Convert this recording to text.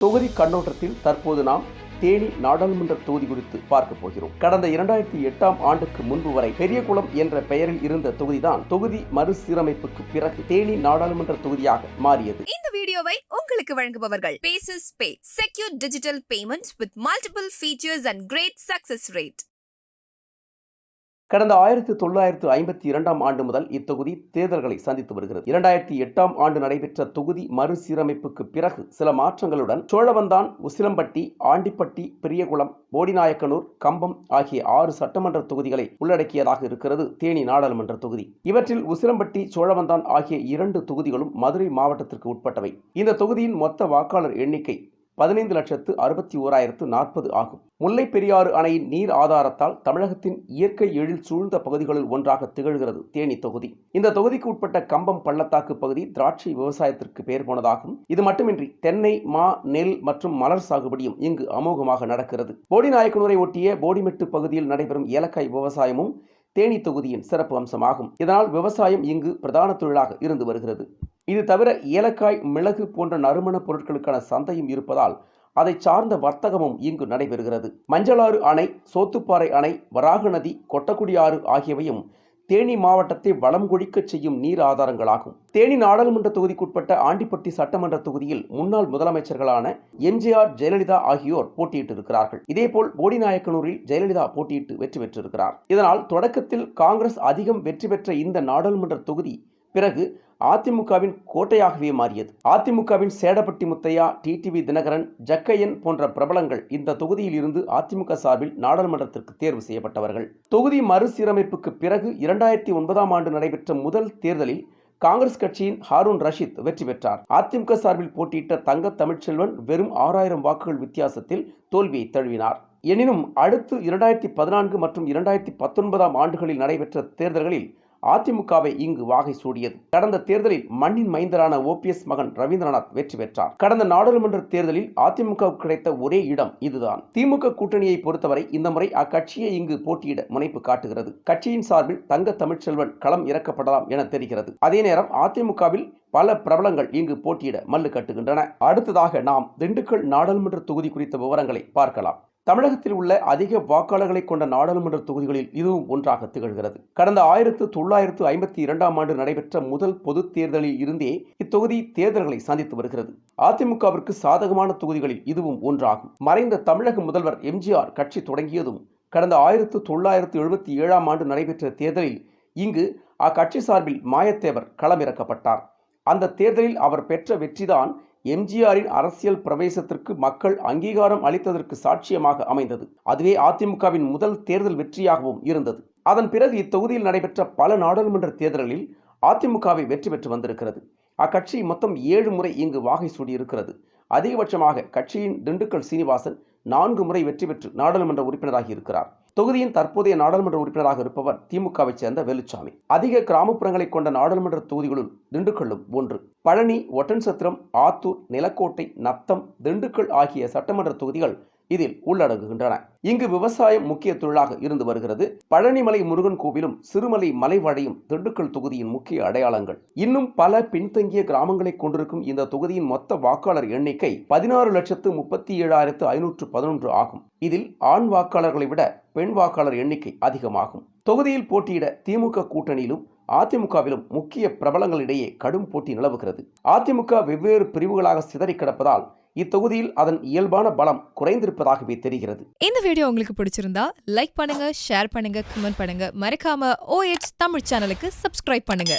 தொகுதி கண்ணோட்டத்தில் தற்போது நாம் தேனி நாடாளுமன்ற தொகுதி குறித்து பார்க்க போகிறோம். கடந்த இரண்டாயிரத்தி எட்டாம் ஆண்டுக்கு முன்பு வரை பெரியகுளம் என்ற பெயரில் இருந்த தொகுதிதான் தொகுதி மறுசீரமைப்புக்கு பிறகு தேனி நாடாளுமன்ற தொகுதியாக மாறியது. இந்த வீடியோவை உங்களுக்கு வழங்குபவர்கள் bases pay secure digital payment with multiple features and great success rate கடந்த ஆயிரத்தி தொள்ளாயிரத்து ஐம்பத்தி இரண்டாம் ஆண்டு முதல் இத்தொகுதி தேர்தல்களை சந்தித்து வருகிறது. இரண்டாயிரத்தி எட்டாம் ஆண்டு நடைபெற்ற தொகுதி மறுசீரமைப்புக்கு பிறகு சில மாற்றங்களுடன் சோழவந்தான் உசிலம்பட்டி ஆண்டிப்பட்டி பெரியகுளம் போடிநாயக்கனூர் கம்பம் ஆகிய ஆறு சட்டமன்ற தொகுதிகளை உள்ளடக்கியதாக இருக்கிறது தேனி நாடாளுமன்ற தொகுதி. இவற்றில் உசிலம்பட்டி சோழவந்தான் ஆகிய இரண்டு தொகுதிகளும் மதுரை மாவட்டத்திற்கு உட்பட்டவை. இந்த தொகுதியின் மொத்த வாக்காளர் எண்ணிக்கை பதினைந்து லட்சத்து அறுபத்தி ஓராயிரத்து நாற்பது ஆகும். முல்லை பெரியாறு அணையின் நீர் ஆதாரத்தால் தமிழகத்தின் இயற்கை எழில் சூழ்ந்த பகுதிகளில் ஒன்றாக திகழ்கிறது தேனி தொகுதி. இந்த தொகுதிக்கு உட்பட்ட கம்பம் பள்ளத்தாக்கு பகுதி திராட்சை விவசாயத்திற்கு பெயர் போனதாகும். இது மட்டுமின்றி தென்னை மா நெல் மற்றும் மலர் சாகுபடியும் இங்கு அமோகமாக நடக்கிறது. போடிநாயக்கனூரை ஒட்டிய போடிமெட்டு பகுதியில் நடைபெறும் ஏலக்காய் விவசாயமும் தேனி தொகுதியின் சிறப்பு அம்சமாகும். இதனால் விவசாயம் இங்கு பிரதான தொழிலாக இருந்து வருகிறது. இது தவிர ஏலக்காய் மிளகு போன்ற நறுமணப் பொருட்களுக்கான சந்தையும் இருப்பதால் அதை சார்ந்த வர்த்தகமும் இங்கு நடைபெறுகிறது. மஞ்சளாறு அணை சோத்துப்பாறை அணை வராக நதி கொட்டக்குடி ஆறு ஆகியவையும் தேனி மாவட்டத்தை வளம் கொழிக்கச் செய்யும் நீர் ஆதாரங்களாகும். தேனி நாடாளுமன்ற தொகுதிக்குட்பட்ட ஆண்டிப்பட்டி சட்டமன்ற தொகுதியில் முன்னாள் முதலமைச்சர்களான எம்ஜிஆர் ஜெயலலிதா ஆகியோர் போட்டியிட்டிருக்கிறார்கள். இதேபோல் போடிநாயக்கனூரில் ஜெயலலிதா போட்டியிட்டு வெற்றி பெற்றிருக்கிறார். இதனால் தொடக்கத்தில் காங்கிரஸ் அதிகம் வெற்றி பெற்ற இந்த நாடாளுமன்ற தொகுதி பிறகு அதிமுகவின் கோட்டையாகவே மாறியது. அதிமுகவின் சேடப்பட்டி முத்தையா டிடிவி தினகரன் ஜக்கையன் போன்ற பிரபலங்கள் இந்த தொகுதியில் இருந்து அதிமுக சார்பில் நாடாளுமன்றத்திற்கு தேர்வு செய்யப்பட்டவர்கள். தொகுதி மறுசீரமைப்புக்கு பிறகு இரண்டாயிரத்தி ஒன்பதாம் ஆண்டு நடைபெற்ற முதல் தேர்தலில் காங்கிரஸ் கட்சியின் ஹாரூன் ரஷீத் வெற்றி பெற்றார். அதிமுக சார்பில் போட்டியிட்ட தங்க தமிழ்ச்செல்வன் வெறும் ஆறாயிரம் வாக்குகள் வித்தியாசத்தில் தோல்வியை தழுவினார். எனினும் அடுத்து இரண்டாயிரத்தி பதினான்கு மற்றும் இரண்டாயிரத்தி பத்தொன்பதாம் ஆண்டுகளில் நடைபெற்ற தேர்தல்களில் அதிமுகவை இங்கு வாகை சூடியது. கடந்த தேர்தலில் மண்ணின் மைந்தரான ஓபிஎஸ் மகன் ரவீந்திரநாத் வெற்றி பெற்றார். கடந்த நாடாளுமன்ற தேர்தலில் அதிமுக கிடைத்த ஒரே இடம் இதுதான். திமுக கூட்டணியை பொறுத்தவரை இந்த முறை அக்கட்சியை இங்கு போட்டியிட முனைப்பு காட்டுகிறது. கட்சியின் சார்பில் தங்க தமிழ்ச்செல்வன் களம் இறக்கப்படலாம் என தெரிகிறது. அதே நேரம் அதிமுகவில் பல பிரபலங்கள் இங்கு போட்டியிட மல்லு கட்டுகின்றன. அடுத்ததாக நாம் திண்டுக்கல் நாடாளுமன்ற தொகுதி குறித்த விவரங்களை பார்க்கலாம். தமிழகத்தில் உள்ள அதிக வாக்காளர்களை கொண்ட நாடாளுமன்ற தொகுதிகளில் இதுவும் ஒன்றாக திகழ்கிறது. கடந்த ஆயிரத்து தொள்ளாயிரத்து ஐம்பத்தி இரண்டாம் ஆண்டு நடைபெற்ற முதல் பொது தேர்தலில் இருந்தே இத்தொகுதி தேர்தல்களை சந்தித்து வருகிறது. அதிமுகவிற்கு சாதகமான தொகுதிகளில் இதுவும் ஒன்றாகும். மறைந்த தமிழக முதல்வர் எம்ஜிஆர் கட்சி தொடங்கியதும் கடந்த ஆயிரத்து தொள்ளாயிரத்து எழுபத்தி ஏழாம் ஆண்டு நடைபெற்ற தேர்தலில் இங்கு அக்கட்சி சார்பில் மாயத்தேவர் களமிறக்கப்பட்டார். அந்த தேர்தலில் அவர் பெற்ற வெற்றிதான் எம்ஜிஆரின் அரசியல் பிரவேசத்திற்கு மக்கள் அங்கீகாரம் அளித்ததற்கு சாட்சியமாக அமைந்தது. அதுவே அதிமுகவின் முதல் தேர்தல் வெற்றியாகவும் இருந்தது. அதன் பிறகு இத்தொகுதியில் நடைபெற்ற பல நாடாளுமன்ற தேர்தல்களில் அதிமுகவை வெற்றி பெற்று வந்திருக்கிறது. அக்கட்சி மொத்தம் ஏழு முறை இங்கு வாகை சூடியிருக்கிறது. அதிகபட்சமாக கட்சியின் திண்டுக்கல் சீனிவாசன் நான்கு முறை வெற்றி பெற்று நாடாளுமன்ற உறுப்பினராகி இருக்கிறார். தொகுதியின் தற்போதைய நாடாளுமன்ற உறுப்பினராக இருப்பவர் திமுகவைச் சேர்ந்த வேலுச்சாமி. அதிக கிராமப்புறங்களை கொண்ட நாடாளுமன்ற தொகுதிகளுள் திண்டுக்கல்லும் ஒன்று. பழனி ஒட்டன்சத்திரம் ஆத்தூர் நிலக்கோட்டை நத்தம் திண்டுக்கல் ஆகிய சட்டமன்ற தொகுதிகள் இதில் உள்ளடங்குகின்றன. இங்கு விவசாயம் முக்கிய தொழிலாக இருந்து வருகிறது. பழனிமலை முருகன் கோவிலும் சிறுமலை மலைவாழையும் திண்டுக்கல் தொகுதியின் முக்கிய அடையாளங்கள். இன்னும் பல பின்தங்கிய கிராமங்களை கொண்டிருக்கும் இந்த தொகுதியின் மொத்த வாக்காளர் எண்ணிக்கை பதினாறு லட்சத்து முப்பத்தி ஏழாயிரத்து ஐநூற்று பதினொன்று ஆகும். இதில் ஆண் வாக்காளர்களை விட பெண் வாக்காளர் எண்ணிக்கை அதிகமாகும். தொகுதியில் போட்டியிட திமுக கூட்டணியிலும் அதிமுகவிலும் முக்கிய பிரபலங்களிடையே கடும் போட்டி நிலவுகிறது. அதிமுக வெவ்வேறு பிரிவுகளாக சிதறி கிடப்பதால் இத்தொகுதியில் அதன் இயல்பான பலம் குறைந்திருப்பதாகவே தெரிகிறது. இந்த வீடியோ உங்களுக்கு பிடிச்சிருந்தா லைக் பண்ணுங்க ஷேர் பண்ணுங்க கமெண்ட் பண்ணுங்க. மறக்காம ஓஎச் தமிழ் சேனலுக்கு சப்ஸ்கிரைப் பண்ணுங்க.